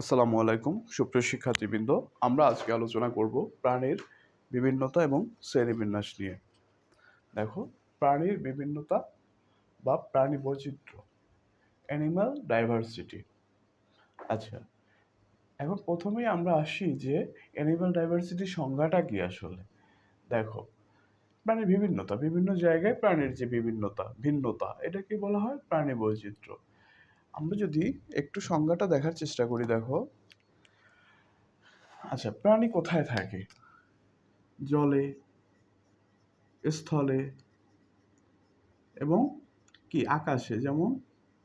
আসসালামু আলাইকুম, সুপ্রিয় শিক্ষার্থীবৃন্দ। আমরা আজকে আলোচনা করব প্রাণীর বিভিন্নতা এবং শ্রেণীবিন্যাস নিয়ে। দেখো, প্রাণীর বিভিন্নতা বা প্রাণী বৈচিত্র্য অ্যানিম্যাল ডাইভার্সিটি আচ্ছা এখন প্রথমেই আমরা আসি যে অ্যানিম্যাল ডাইভার্সিটির সংজ্ঞাটা কি আসলে? দেখো, প্রাণীর বিভিন্নতা, বিভিন্ন জায়গায় প্রাণীর যে বিভিন্নতা, ভিন্নতা এটাকে বলা হয়? প্রাণী বৈচিত্র্য। আমরা যদি একটু সংজ্ঞাটা দেখার চেষ্টা করি, দেখো। আচ্ছা প্রাণী কোথায় থাকে? জলে, স্থলে এবং কি? আকাশে। যেমন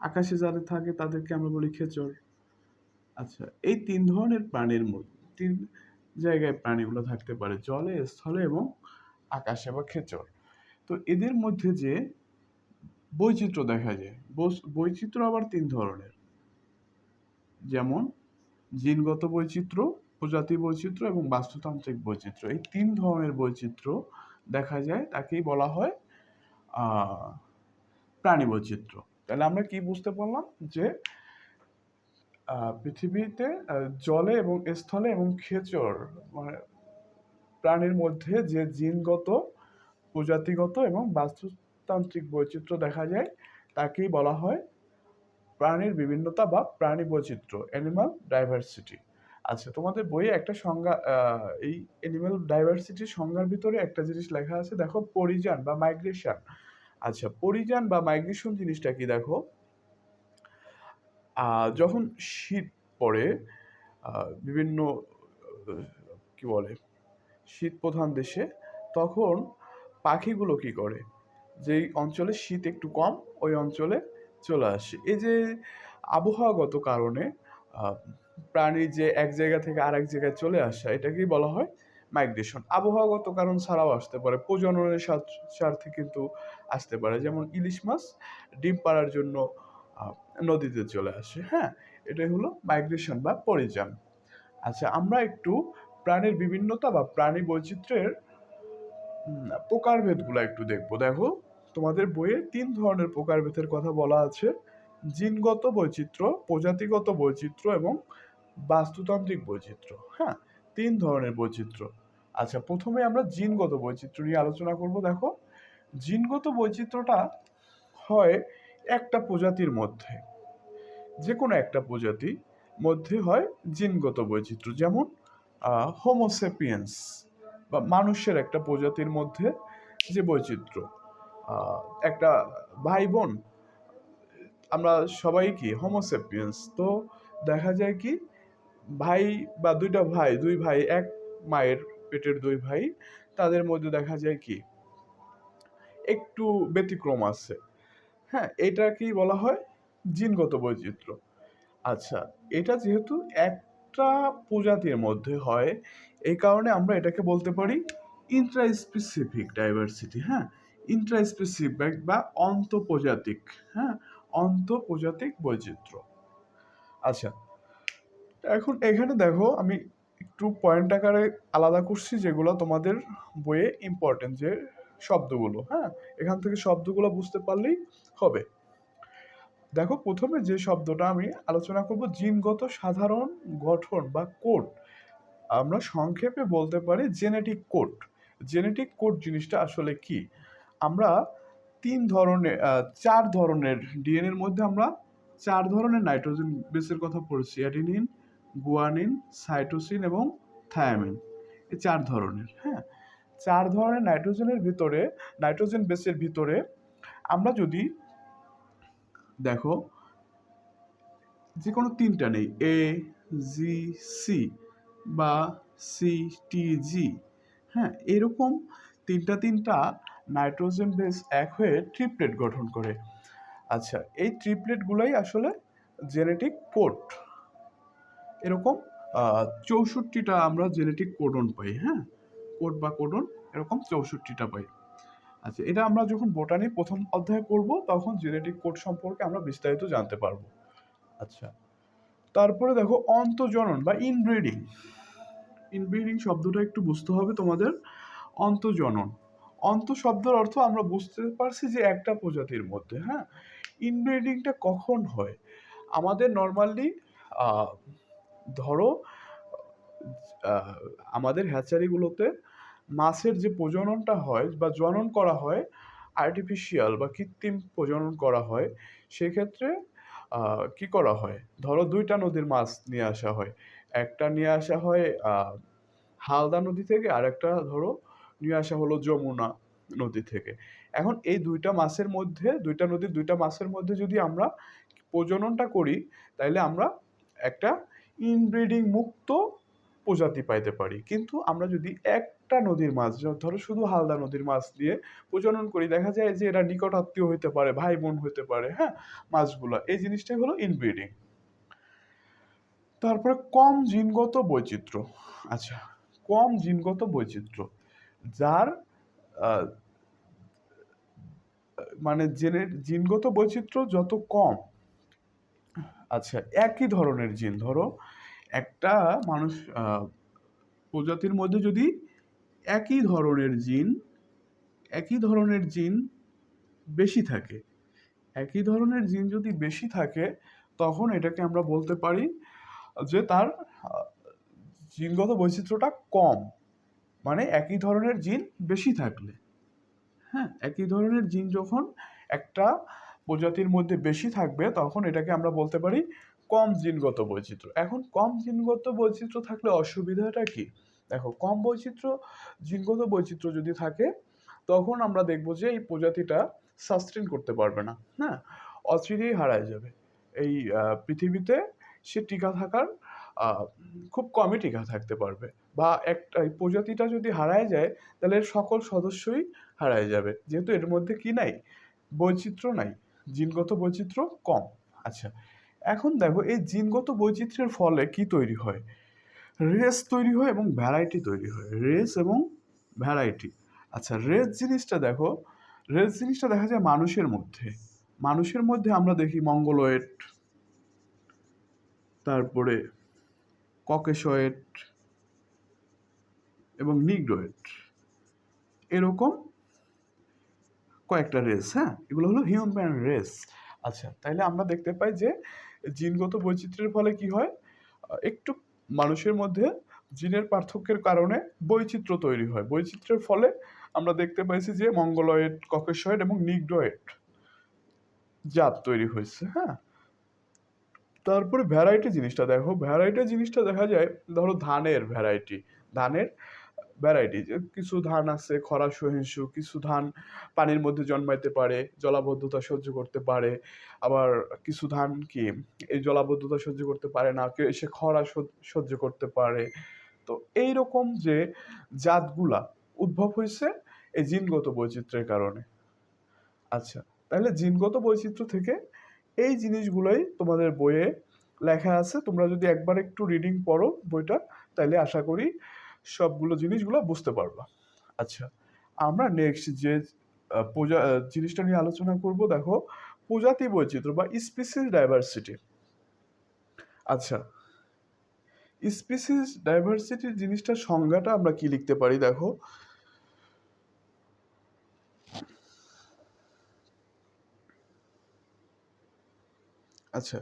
আকাশে যারা থাকে, তাদেরকে আমরা বলি খেচর আচ্ছা এই তিন ধরনের প্রাণীর মধ্যে তিন জায়গায় প্রাণীগুলো থাকতে পারে, জলে, স্থলে এবং আকাশে বা খেচর তো এদের মধ্যে যে বৈচিত্র্য দেখা যায়। বৈচিত্র্য আবার তিন ধরনের। যেমন জিনগত বৈচিত্র্য, প্রজাতি বৈচিত্র্য এবং বাস্তুতান্ত্রিক বৈচিত্র্য। এই তিন ধরনের বৈচিত্র্য দেখা যায়, তাকেই বলা হয় প্রাণী বৈচিত্র্য। তাহলে আমরা কি বুঝতে পারলাম? যে পৃথিবীতে জলে এবং স্থলে এবং খেচর মানে প্রাণীর মধ্যে যে জিনগত, প্রজাতিগত এবং বাস্তুতান্ত্রিক বৈচিত্র্য দেখা যায়। তাকেই বলা হয় প্রাণীর বিভিন্নতা বা প্রাণী বৈচিত্র্য অ্যানিমাল ডাইভার্সিটি আচ্ছা তোমাদের বইয়ে একটা সংজ্ঞা এই অ্যানিমাল ডাইভার্সিটির সংজ্ঞার ভিতরে একটা জিনিস লেখা আছে, দেখো পরিযান বা মাইগ্রেশন আচ্ছা পরিযান বা মাইগ্রেশন জিনিসটা কি দেখো? যখন শীত পড়ে বিভিন্ন কি বলে শীত প্রধান দেশে, তখন পাখিগুলো কি করে? যেই অঞ্চলে শীত একটু কম, ওই অঞ্চলে চলে আসে। এই যে আবহাওয়াগত কারণে প্রাণী যে এক জায়গা থেকে আরেক জায়গায় চলে আসা, এটাকেই বলা হয় মাইগ্রেশন আবহাওয়াগত কারণ ছাড়াও আসতে পারে, প্রজননের স্বার্থে কিন্তু আসতে পারে। যেমন ইলিশ মাছ ডিম পাড়ার জন্য নদীতে চলে আসে হ্যাঁ? এটাই হলো মাইগ্রেশন বা পরিযান। আচ্ছা আমরা একটু প্রাণীর বিভিন্নতা বা প্রাণী বৈচিত্র্যের প্রকারভেদগুলো একটু দেখব। দেখো তোমাদের বইয়ে তিন ধরনের প্রকারভেদের কথা বলা আছে। জিনগত বৈচিত্র্য, প্রজাতিগত বৈচিত্র্য এবং বাস্তুতান্ত্রিক বৈচিত্র্য। হ্যাঁ তিন ধরনের বৈচিত্র্য। আচ্ছা প্রথমে আমরা জিনগত বৈচিত্র্য নিয়ে আলোচনা করব, দেখো। জিনগত বৈচিত্র্যটা হয় একটা প্রজাতির মধ্যে। যে কোনো একটা প্রজাতি মধ্যে হয় জিনগত বৈচিত্র্য। যেমন হোমোসেপিয়েন্স বা মানুষের একটা প্রজাতির মধ্যে যে বৈচিত্র্য। একটা ভাই বোন আমরা সবাই কি হোমোসেপিয়েন্স তো দেখা যায় কি ভাই বা দুইটা ভাই, দুই ভাই, এক মায়ের পেটের দুই ভাই, তাদের মধ্যে দেখা যায় কি একটু ব্যতিক্রম আছে। হ্যাঁ এটাকেই বলা হয় জিনগত বৈচিত্র্য। আচ্ছা এটা যেহেতু একটা প্রজাতির মধ্যে হয়, এই কারণে আমরা এটাকে বলতে পারি ইন্ট্রা স্পেসিফিক ডাইভার্সিটি হ্যাঁ? ইন্ট্রা স্পেসিফিক বা অন্তঃপ্রজাতিক হ্যাঁ? অন্তঃপ্রজাতিক বৈচিত্র্য। আচ্ছা এখন এখানে দেখো, আমি একটু পয়েন্ট আকারে আলাদা করছি যেগুলো তোমাদের বইয়ে ইম্পর্টেন্ট যে শব্দগুলো হ্যাঁ? এখান থেকে শব্দগুলো বুঝতে পারলেই হবে। দেখো, প্রথমে যে শব্দটা আমি আলোচনা করব, জিনগত সাধারণ গঠন বা কোড। আমরা সংক্ষেপে বলতে পারি জেনেটিক কোড জেনেটিক কোড জিনিসটা আসলে কি? আমরা তিন ধরনের চার ধরনের ডিএনএর মধ্যে আমরা চার ধরনের নাইট্রোজেন বেসের কথা পড়েছি। অ্যাডিনিন, গুয়ানিন, সাইটোসিন এবং থায়ামিন। এই চার ধরনের হ্যাঁ? চার ধরনের নাইট্রোজেনের ভিতরে, নাইট্রোজেন বেসের ভিতরে আমরা যদি দেখো যে কোনো তিনটা নেই এ জি সি বা সি টি জি হ্যাঁ? এরকম তিনটা তিনটা নাইট্রোজেন বেস এক হয়ে ট্রিপলেট গঠন করে। আচ্ছা এই ট্রিপলেটগুলোই আসলে জেনেটিক কোড। এরকম চৌষট্টিটা আমরা জেনেটিক কোডন পাই হ্যাঁ? কোড বা কোডন, এরকম চৌষট্টিটা পাই। আচ্ছা এটা আমরা যখন বোটানি প্রথম অধ্যায় পড়ব, তখন জেনেটিক কোড সম্পর্কে আমরা বিস্তারিত জানতে পারব। আচ্ছা তারপরে দেখো, অন্তজনন বা ইনব্রিডিং। ইনব্রিডিং শব্দটা একটু বুঝতে হবে তোমাদের। অন্তজনন। অন্ত শব্দের অর্থ আমরা বুঝতে পারছি যে একটা প্রজাতির মধ্যে হ্যাঁ? ইনব্রিডিংটা কখন হয়? আমাদের নর্মালি ধরো আমাদের হ্যাচারিগুলোতে মাছের যে প্রজননটা হয় বা জনন করা হয় আর্টিফিশিয়াল বা কৃত্রিম প্রজনন করা হয়, সেক্ষেত্রে কি করা হয়? ধরো দুইটা নদীর মাছ নিয়ে আসা হয়। একটা নিয়ে আসা হয় হালদা নদী থেকে আর একটা ধরো নিয়ে আসা হলো যমুনা নদী থেকে। এখন এই দুইটা মাছের মধ্যে, দুইটা নদীর দুইটা মাছের মধ্যে যদি আমরা প্রজননটা করি তাহলে আমরা একটা ইনব্রিডিং মুক্ত প্রজাতি পাইতে পারি। কিন্তু আমরা যদি একটা নদীর মাছ ধরো শুধু হালদা নদীর মাছ দিয়ে প্রজনন করি, দেখা যায় যে এরা নিকট আত্মীয় হতে পারে ভাই বোন হতে পারে হ্যাঁ মাছগুলো। এই জিনিসটাই হলো ইনব্রিডিং তারপরে কম জিনগত বৈচিত্র্য। আচ্ছা কম জিনগত বৈচিত্র্য। যার মানে জেনের জিনগত বৈচিত্র্য যত কম আচ্ছা একই ধরনের জিন। ধরো, একটা মানুষ প্রজাতির মধ্যে যদি একই ধরনের জিন, একই ধরনের জিন বেশি থাকে, একই ধরনের জিন যদি বেশি থাকে, তখন এটাকে আমরা বলতে পারি যে তার জিনগত বৈচিত্র্যটা কম। মানে একই ধরনের জিন বেশি থাকলে। হ্যাঁ একই ধরনের জিন যখন একটা প্রজাতির মধ্যে বেশি থাকবে, তখন এটাকে আমরা বলতে পারি কম জিনগত বৈচিত্র্য। এখন কম জিনগত বৈচিত্র্য থাকলে অসুবিধাটা কি? দেখো, কম বৈচিত্র্য, জিনগত বৈচিত্র্য যদি থাকে, তখন আমরা দেখব যে এই প্রজাতিটা সাস্টেন করতে পারবে না। হ্যাঁ অচিরেই হারায় যাবে। এই পৃথিবীতে সে টিকা থাকার খুব কমই টিকা থাকতে পারবে। বা একটা, এই প্রজাতিটা যদি হারায় যায়, তাহলে এর সকল সদস্যই হারায় যাবে। যেহেতু এর মধ্যে কি নাই? বৈচিত্র্য নাই। জিনগত বৈচিত্র্য কম। আচ্ছা এখন দেখো, এই জিনগত বৈচিত্র্যের ফলে কি তৈরি হয়? রেস তৈরি হয় এবং ভ্যারাইটি তৈরি হয়। রেস এবং ভ্যারাইটি। আচ্ছা রেস জিনিসটা দেখো, রেস জিনিসটা দেখা যায় মানুষের মধ্যে। মানুষের মধ্যে আমরা দেখি মঙ্গলয়েড, তারপরে ককেশয়েড এবং নিগ্রয়েড। এরকম কয়েকটা রেস হ্যাঁ? এগুলো হলো হিউম্যান রেস। আচ্ছা তাইলে আমরা দেখতে পাই যে জিনগত বৈচিত্র্যের ফলে কি হয়? একটু মানুষের মধ্যে জিনের পার্থক্যের কারণে বৈচিত্র্য তৈরি হয়। বৈচিত্র্যের ফলে আমরা দেখতে পাইছি যে মঙ্গলয়েড, ককেশয়েড এবং নিগ্রয়েড জাত তৈরি হয়েছে হ্যাঁ? তারপরে ভ্যারাইটি জিনিসটা দেখো। ভ্যারাইটি জিনিসটা দেখা যায়, ধরো ধানের ভ্যারাইটি। ধানের ভ্যারাইটি কিছু ধান আছে, খরা সহিষ্ণু কিছু ধান পানির মধ্যে জন্মাইতে পারে, জলাবদ্ধতা সহ্য করতে পারে, আবার কিছু ধান কি এই জলাবদ্ধতা সহ্য করতে পারে না, কেউ এসে খরা সহ্য করতে পারে। তো এই রকম যে জাতগুলা উদ্ভব হয়েছে এই জিনগত বৈচিত্র্যের কারণে। আচ্ছা তাহলে জিনগত বৈচিত্র্য থেকে এই জিনিসগুলোই তোমাদের বইয়ে লেখা আছে। তোমরা যদি একবার একটু রিডিং পড়ো বইটা তাহলে আশা করি সবগুলো জিনিসগুলো বুঝতে পারবা। আচ্ছা আমরা নেক্সট যে প্রজা জিনিসটা নিয়ে আলোচনা করব, দেখো, প্রজাতি বৈচিত্র্য বা স্পিসিস ডাইভার্সিটি আচ্ছা স্পিসিস ডাইভার্সিটির জিনিসটার সংজ্ঞাটা আমরা কি লিখতে পারি, দেখো? আচ্ছা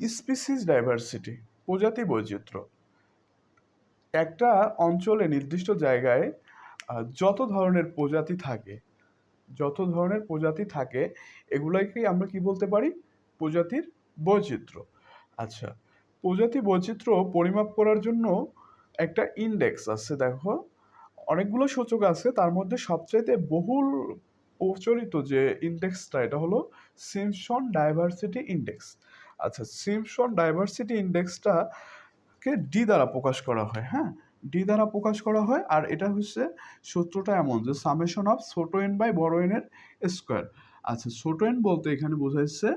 স্পিসিস ডাইভার্সিটি প্রজাতি বৈচিত্র্য। একটা অঞ্চলে নির্দিষ্ট জায়গায় যত ধরনের প্রজাতি থাকে, যত ধরনের প্রজাতি থাকে এগুলোকেই আমরা কি বলতে পারি? প্রজাতির বৈচিত্র্য। আচ্ছা প্রজাতি বৈচিত্র্য পরিমাপ করার জন্য একটা ইন্ডেক্স আছে, দেখো। অনেকগুলো সূচক আছে, তার মধ্যে সবচাইতে বহুল প্রচলিত যে ইন্ডেক্সটা এটা হলো সিমসন ডাইভার্সিটি ইন্ডেক্স আচ্ছা সিমসন ডাইভার্সিটি ইন্ডেক্সটাকে ডি দ্বারা প্রকাশ করা হয় হ্যাঁ? ডি দ্বারা প্রকাশ করা হয় আর এটা হচ্ছে সূত্রটা এমন যে সামেশন অফ ছোট এন বাই বড় এনের স্কোয়ার আচ্ছা ছোট এন বলতে এখানে বোঝাচ্ছে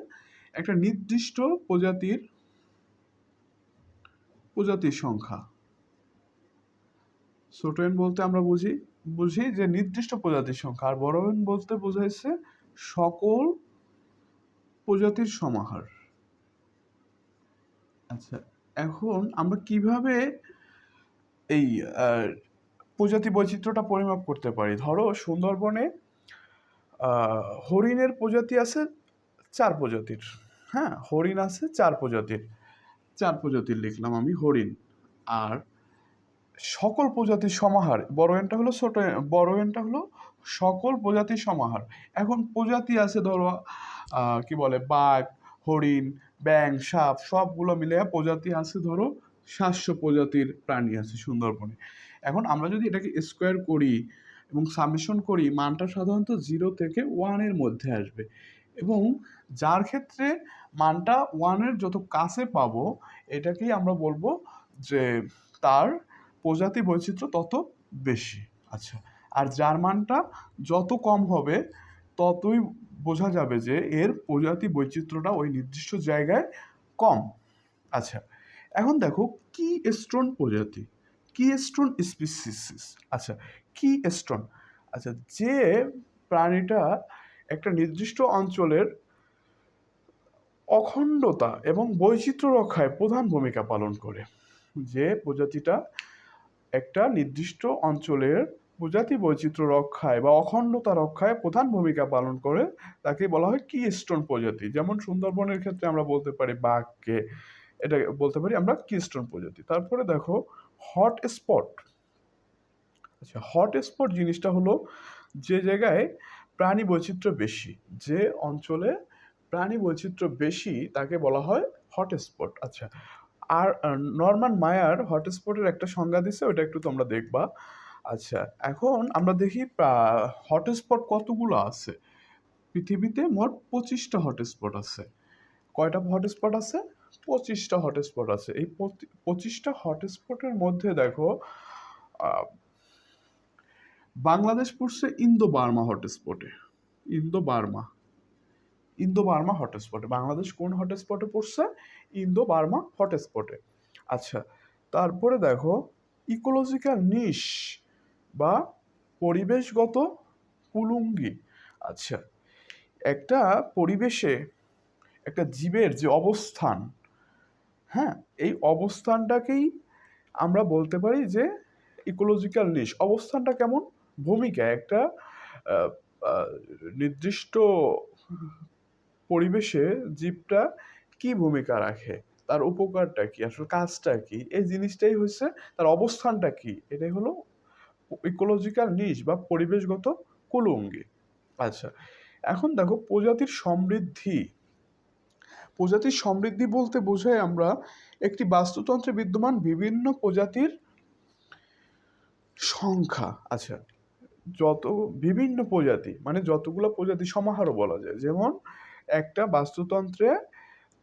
একটা নির্দিষ্ট প্রজাতির প্রজাতির সংখ্যা। ছোট এন বলতে আমরা বুঝি বুঝি যে নির্দিষ্ট প্রজাতির সংখ্যা আর বড় এন বলতে বোঝাইছে সকল প্রজাতির সমাহার। আচ্ছা এখন আমরা কীভাবে এই প্রজাতি বৈচিত্র্যটা পরিমাপ করতে পারি? ধরো সুন্দরবনে হরিণের প্রজাতি আছে চার প্রজাতির। হ্যাঁ হরিণ আছে চার প্রজাতির। চার প্রজাতির লিখলাম আমি হরিণ। আর সকল প্রজাতির সমাহার, বড় এনটা হলো ছোট বড় এনটা হলো সকল প্রজাতির সমাহার। এখন প্রজাতি আছে ধরো কি বলে, বাঘ হরিণ ব্যাং সাপ সবগুলো মিলে প্রজাতি আছে ধরো সাতশো প্রজাতির প্রাণী আছে সুন্দরবনে। এখন আমরা যদি এটাকে স্কোয়ার করি এবং সামেশন করি, মানটা সাধারণত জিরো থেকে ওয়ানের মধ্যে আসবে। এবং যার ক্ষেত্রে মানটা ওয়ানের যত কাছে পাবো, এটাকেই আমরা বলব যে তার প্রজাতি বৈচিত্র্য তত বেশি। আচ্ছা আর যার মানটা যত কম হবে ততই বোঝা যাবে যে এর প্রজাতি বৈচিত্র্যটা ওই নির্দিষ্ট জায়গায় কম। আচ্ছা এখন দেখো কি স্টোন প্রজাতি? কি স্টোন স্পিসিস আচ্ছা কি স্টোন আচ্ছা যে প্রাণীটা একটা নির্দিষ্ট অঞ্চলের অখণ্ডতা এবং বৈচিত্র্য রক্ষায় প্রধান ভূমিকা পালন করে। যে প্রজাতিটা একটা নির্দিষ্ট অঞ্চলের প্রজাতি বৈচিত্র্য রক্ষায় বা অখণ্ডতা রক্ষায় প্রধান ভূমিকা পালন করে, তাকে বলা হয় কি স্টোন প্রজাতি। যেমন সুন্দরবনের ক্ষেত্রে আমরা বলতে পারি বাঘকে, এটা বলতে পারি আমরা কি স্টোন প্রজাতি। তারপরে দেখো হট স্পট আচ্ছা হট স্পট জিনিসটা হলো যে জায়গায় প্রাণী বৈচিত্র্য বেশি, যে অঞ্চলে প্রাণী বৈচিত্র্য বেশি, তাকে বলা হয় হটস্পট আচ্ছা আর নর্মান মায়ার হটস্পটের একটা সংজ্ঞা দিছে, ওটা একটু তোমরা দেখবা। আচ্ছা এখন আমরা দেখি হটস্পট কতগুলো আছে? পৃথিবীতে মোট পঁচিশটা হটস্পট আছে। কয়টা হটস্পট আছে? পঁচিশটা হটস্পট আছে। এই পঁচি- পঁচিশটা হটস্পটের মধ্যে দেখো বাংলাদেশ পড়ছে ইন্দো বার্মা হটস্পটে ইন্দো বার্মা ইন্দো বার্মা হটস্পটে বাংলাদেশ কোন হটস্পটে পড়ছে? ইন্দো বার্মা হটস্পটে আচ্ছা তারপরে দেখো ইকোলজিক্যাল নিশ বা পরিবেশগত কুলুঙ্গি। আচ্ছা একটা পরিবেশে একটা জীবের যে অবস্থান হ্যাঁ এই অবস্থানটাকেই আমরা বলতে পারি যে ইকোলজিক্যাল নিশ অবস্থানটা কেমন? ভূমিকা, একটা নির্দিষ্ট পরিবেশে জীবটা কি ভূমিকা রাখে? তার উপকারটা কি? আসলে কাজটা কি? এই জিনিসটাই হচ্ছে তার অবস্থানটা কি? এটাই হলো ইকোলজিক্যাল নিশ বা পরিবেশগত কুলুঙ্গি। আচ্ছা এখন দেখো প্রজাতির সমৃদ্ধি। প্রজাতির সমৃদ্ধি বলতে বোঝাই আমরা একটি বাস্তুতন্ত্রে বিদ্যমান বিভিন্ন প্রজাতির সংখ্যা। আচ্ছা যত, বিভিন্ন প্রজাতি মানে যতগুলো প্রজাতি সমাহারও বলা যায়। যেমন একটা বাস্তুতন্ত্রে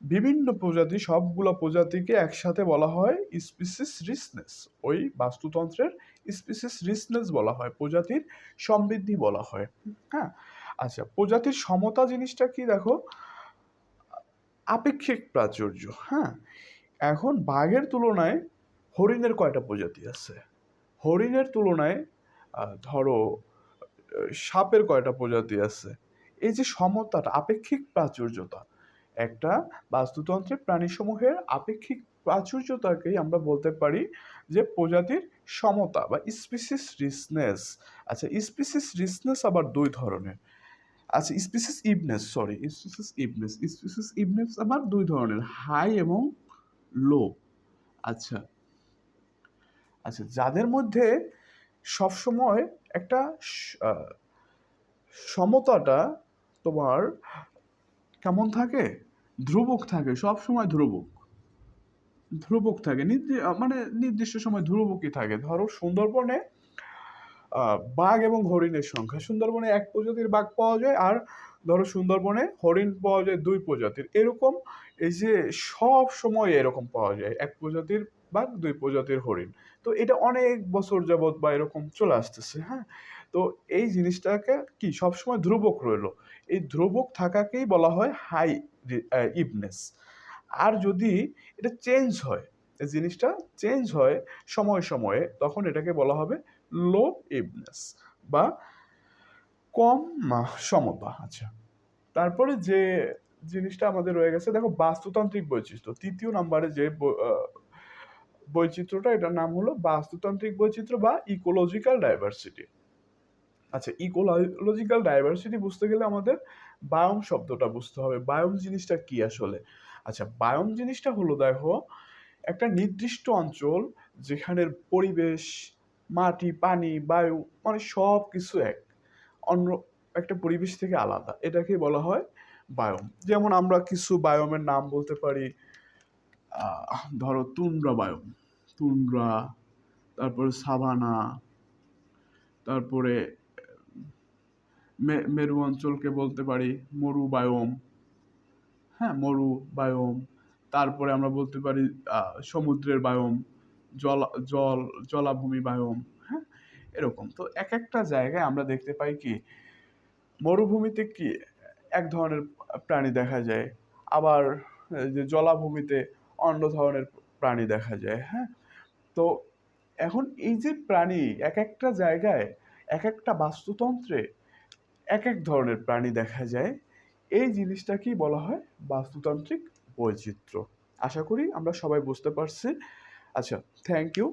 বিভিন্ন প্রজাতি, সবগুলো প্রজাতিকে একসাথে বলা হয় স্পিসিস রিসনেস ওই বাস্তুতন্ত্রের স্পিসিস রিসনেস বলা হয়, প্রজাতির সমৃদ্ধি বলা হয়। হ্যাঁ? আচ্ছা প্রজাতির সমতা জিনিসটা কি দেখো? আপেক্ষিক প্রাচুর্য হ্যাঁ? এখন বাঘের তুলনায় হরিণের কয়টা প্রজাতি আছে? হরিণের তুলনায় ধরো সাপের কয়টা প্রজাতি আছে? এই যে সমতাটা, আপেক্ষিক প্রাচুর্যতা একটা বাস্তুতন্ত্রের প্রাণীসমূহের আপেক্ষিক প্রাচুর্যতাকেই আমরা বলতে পারি যে প্রজাতির সমতা বা স্পিসিস রিসনেস আচ্ছা স্পিসিস রিসনেস আবার দুই ধরনের। আচ্ছা species evenness sorry species evenness species evenness আবার দুই ধরনের হাই এবং লো আচ্ছা আচ্ছা যাদের মধ্যে সবসময় একটা সমতাটা তোমার কেমন থাকে? ধ্রুবক থাকে সব সময় ধ্রুবক। ধ্রুবক থাকে মানে নির্দিষ্ট সময় ধ্রুবকই থাকে। ধরো সুন্দরবনে বাঘ এবং হরিণের সংখ্যা। সুন্দরবনে এক প্রজাতির বাঘ পাওয়া যায় আর ধরো সুন্দরবনে হরিণ পাওয়া যায় দুই প্রজাতির। এরকম এই যে সব সময় এরকম পাওয়া যায়, এক প্রজাতির বাঘ, দুই প্রজাতির হরিণ। তো এটা অনেক বছর যাবৎ বা এরকম চলে আসতেছে হ্যাঁ? তো এই জিনিসটাকে কি সবসময় ধ্রুবক রইল? এই ধ্রুবক থাকাকেই বলা হয় হাই ইবনেস। আর যদি এটা চেঞ্জ হয় জিনিসটা চেঞ্জ হয় সময়ে সময়ে, তখন এটাকে বলা হবে লো ইবনেস বা কম সমতা। আচ্ছা তারপরে যে জিনিসটা আমাদের রয়ে গেছে, দেখো বাস্তুতান্ত্রিক বৈচিত্র্য। তৃতীয় নম্বরে যে বৈচিত্র্যটা, এটার নাম হলো বাস্তুতান্ত্রিক বৈচিত্র্য বা ইকোলজিক্যাল ডাইভার্সিটি। আচ্ছা ইকোলজিক্যাল ডাইভার্সিটি বুঝতে গেলে আমাদের বায়োম শব্দটা বুঝতে হবে। বায়োম জিনিসটা কি আসলে? আচ্ছা বায়োম জিনিসটা হলো, দেখো, একটা নির্দিষ্ট অঞ্চল যেখানের পরিবেশ, মাটি, পানি, বায়ু মানে সব কিছু এক। অন্য একটা পরিবেশ থেকে আলাদা। এটাকে বলা হয় বায়ম যেমন আমরা কিছু বায়োমের নাম বলতে পারি ধরো তুন্দ্রা বায়োম তুন্দ্রা তারপরে সাভানা, তারপরে মেরু অঞ্চলকে বলতে পারি, মরু বায়োম। হ্যাঁ মরু বায়োম। তারপরে আমরা বলতে পারি সমুদ্রের বায়োম, জল জল, জলাভূমি বায়োম হ্যাঁ এরকম। তো এক একটা জায়গায় আমরা দেখতে পাই কি, মরুভূমিতে কি এক ধরনের প্রাণী দেখা যায়, আবার যে জলাভূমিতে অন্য ধরনের প্রাণী দেখা যায় হ্যাঁ। তো এখন এই যে প্রাণী এক একটা জায়গায় এক একটা বাস্তুতন্ত্রে এক এক ধরনের প্রাণী দেখা যায়। এই জিনিসটাকেই বলা হয় বাস্তুতান্ত্রিক বৈচিত্র্য। আশা করি আমরা সবাই বুঝতে পারছি আচ্ছা থ্যাংক ইউ